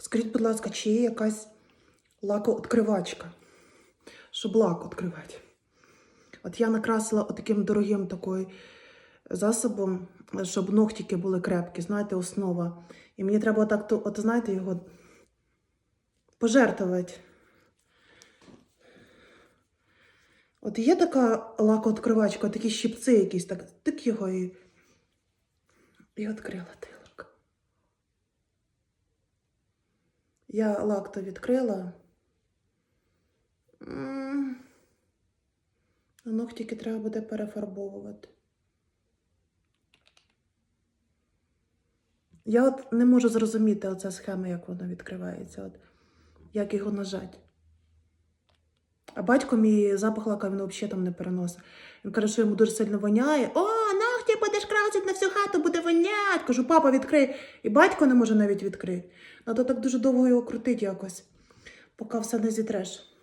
Скажіть, будь ласка, чи є якась лакооткривачка, щоб лак відкривати? От я накрасила таким дорогим такою засобом, щоб ногтики були крепкі, знаєте, основа. І мені треба отак, то- от знаєте, його пожертвувати. От є така лакооткривачка, такі щипці якісь, так тик його і, і відкрила тилок. Я лак то відкрила. А ногтики треба буде перефарбовувати. Я от не можу зрозуміти оця схема, як вона відкривається. От, як його нажати. А батько мій запах лака він взагалі там не переносить. Він каже, що йому дуже сильно воняє. О, ногті будеш красити на всю хату, буде вонять. Кажу, папа, відкрий. І батько не може навіть відкрити. Надо так дуже довго його крутити якось, поки все не зітреш.